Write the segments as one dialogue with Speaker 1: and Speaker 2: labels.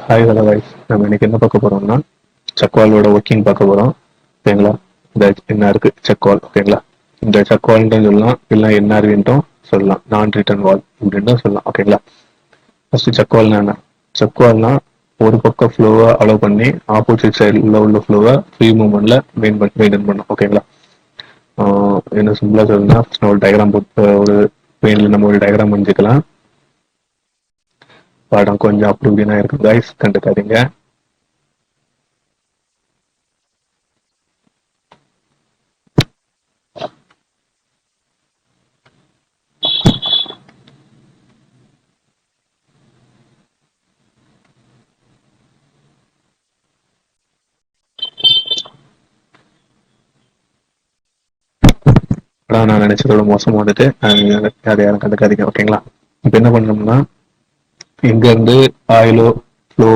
Speaker 1: Hi hello wise நம்ம இன்னைக்கு என்ன பார்க்க போறோம்னா சக்வாலோட ஒர்க்கிங் பார்க்க போறோம். ஓகேங்களா இந்த என்ன இருக்கு? செக்வால் ஓகேங்களா இந்த செக்வால்ன்ட்டு சொல்லலாம் இல்லை என்ஆர்வின்ட்டும் சொல்லலாம். நான் ரிட்டர்ன் வால் அப்படின்ட்டும் சொல்லலாம் ஓகேங்களா? ஃபர்ஸ்ட் செக்வால்னா என்ன? செக்வால்னா ஒரு பக்கம் ஃப்ளோவை அலோவ் பண்ணி ஆப்போசிட் சைடில் உள்ள ஃப்ளோவை ஃப்ரீ மூவ்மெண்ட்ல மெயின் மெயின்டைன் பண்ணும் ஓகேங்களா? என்ன சிம்பிளாக சொல்லணும்னா ஒரு டயக்ராம் போட்டு ஒரு பெயினில் நம்ம ஒரு டயக்ராம் வரைஞ்சிக்கலாம் படம் கொஞ்சம் அப்படி இருக்கும் கைஸ் கண்டுக்காதீங்க. படம் நான் நினைச்சதோட மோசம் வந்துட்டு அதை யாரும் கண்டுக்காதீங்க ஓகேங்களா இப்போ என்ன பண்ணோம்னா இங்கேருந்து ஆயிலோ ஃப்ளோ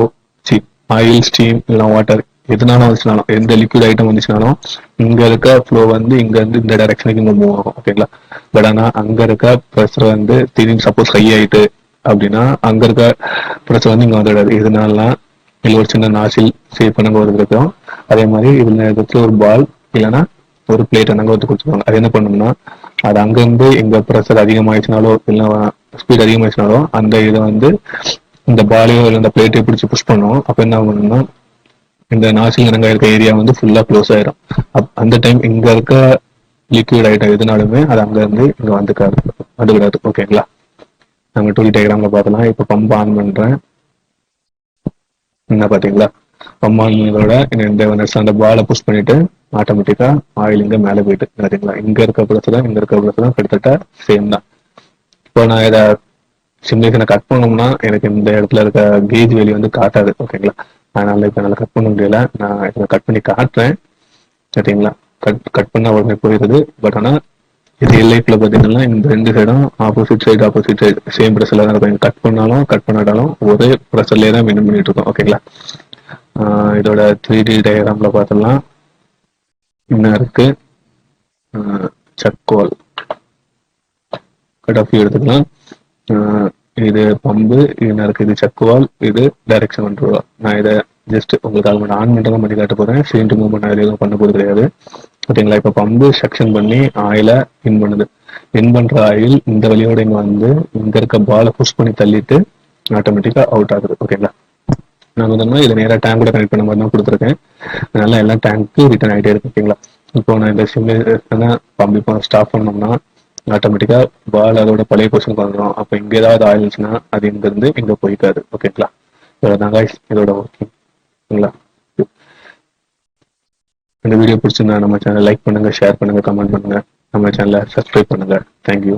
Speaker 1: சி ஆயில் ஸ்டீம் இல்லை வாட்டர் எதுனாலும் வந்துச்சுனாலும் எந்த லிக்விட் ஐட்டம் வந்துச்சுனாலும் இங்கே இருக்க ஃப்ளோ வந்து இங்கேருந்து இந்த டைரக்ஷனுக்கு இங்கே மூவ் ஆகும். ஓகேங்களா பட் ஆனால் அங்கே இருக்க ப்ரெஷர் வந்து திடீர்னு சப்போஸ் ஹை ஆகிட்டு அப்படின்னா அங்கே இருக்க ப்ரெஷர் வந்து இங்கே வந்துடாது. இதனால இல்லை ஒரு சின்ன நாசில் சேவ் பண்ணங்க ஒரு இருக்கும் அதே மாதிரி இதில் இடத்துல ஒரு பால் இல்லைன்னா ஒரு பிளேட் அங்க வந்து கொடுத்துருவாங்க. அது என்ன பண்ணணும்னா அது அங்கேருந்து எங்க ப்ரெஷர் அதிகமாகிடுச்சுனாலோ இல்லை ஸ்பீட் அதிகமாயிடுச்சுனாலோ அந்த இதை வந்து இந்த பாலையோ இல்லை இந்த பிளேட்டையோ பிடிச்சி புஷ் பண்ணும். அப்ப என்ன பண்ணணும்னா இந்த நாசில் இறங்க இருக்க ஏரியா வந்து ஃபுல்லா க்ளோஸ் ஆயிரும். அப் அந்த டைம் இங்க இருக்க லிக்விட் ஐட்டம் எதுனாலுமே அது அங்க இருந்து இங்க வந்துக்காது. வந்துவிடாது ஓகேங்களா நம்ம டூல் டயக்ராமில் பார்க்கலாம். இப்போ பம்ப் ஆன் பண்றேன். என்ன பாத்தீங்களா பம்ப் ஆன் பண்ணதோட இந்த வந்து அந்த பாலை புஷ் பண்ணிட்டு ஆட்டோமேட்டிக்கா ஆயில் இங்க மேலே போயிட்டு பார்த்தீங்களா? இங்க இருக்க ப்ளஸ் தான் இங்க இருக்க ப்ளஸ் தான் கிட்டத்தட்ட சேம் தான். இப்போ நான் இதை சிமுலேஷனை கட் பண்ணோம்னா எனக்கு இந்த இடத்துல இருக்க கேஜ் வேலி வந்து காட்டாது ஓகேங்களா அதனால இப்போ என்னால் கட் பண்ண முடியல. நான் இதை கட் பண்ணி காட்டுறேன். சரிங்களா? கட் கட் பண்ணால் உடனே போயிடுது. பட் ஆனால் இது லைஃப்ல பார்த்தீங்கன்னா இந்த ரெண்டு சைடும் opposite side opposite side same ப்ரெஷர்ல தான் இருக்கும். கட் பண்ணாலும் கட் பண்ணாட்டாலும் ஒரே ப்ரெஷர்லேயே தான் மெயின் பண்ணிட்டு இருக்கோம். ஓகேங்களா இதோட த்ரீ டி டயக்ராம்ல பார்த்தோம்னா என்ன இருக்கு. சக்கோல் கட் ஆஃப் எடுத்துக்கலாம். இது பம்பு இது நடக்கு இது சக்குவால் இது டைரக்ஷன் கண்ட்ரோல் நான் இதை ஜஸ்ட் உங்களுக்காக அது ஆன் மட்டும் தான் பண்ணி காட்ட போறேன் சீண்டு மூவ்மெண்ட் நான் எதுவும் பண்ண போறது கிடையாது. ஓகேங்களா இப்போ பம்பு செக்ஷன் பண்ணி ஆயில இன் பண்ணுது. இன் பண்ற ஆயில் இந்த வழியோட இங்க வந்து இங்க இருக்க பாலை புஷ் பண்ணி தள்ளிட்டு ஆட்டோமேட்டிக்கா அவுட் ஆகுது. ஓகேங்களா? நான் வந்து இதை நேராக டேங்கோட கனெக்ட் பண்ண மாதிரி தான் கொடுத்துருக்கேன். அதனால எல்லாம் டேங்க்கு ரிட்டர்ன் ஆகிட்டே இருக்கு. ஓகேங்களா? இப்போ நான் இந்த சிம்ல பம்ப் இப்போ ஸ்டாப் பண்ணோம்னா ஆட்டோமேட்டிக்காக பால் அதோட பழைய பொசிஷனுக்கு வந்துடும் அப்போ இங்க ஏதாவது ஆயிடுச்சுன்னா அது இங்கேருந்து இங்கே இங்க போய்க்காது. ஓகேங்களா இவ்வளோதான் காய்ஸ் இதோட ஓகேங்களா? இந்த வீடியோ பிடிச்சிருந்தா நம்ம சேனல் லைக் பண்ணுங்க ஷேர் பண்ணுங்க கமெண்ட் பண்ணுங்க. நம்ம சேனலை சப்ஸ்கிரைப் பண்ணுங்க. தேங்க்யூ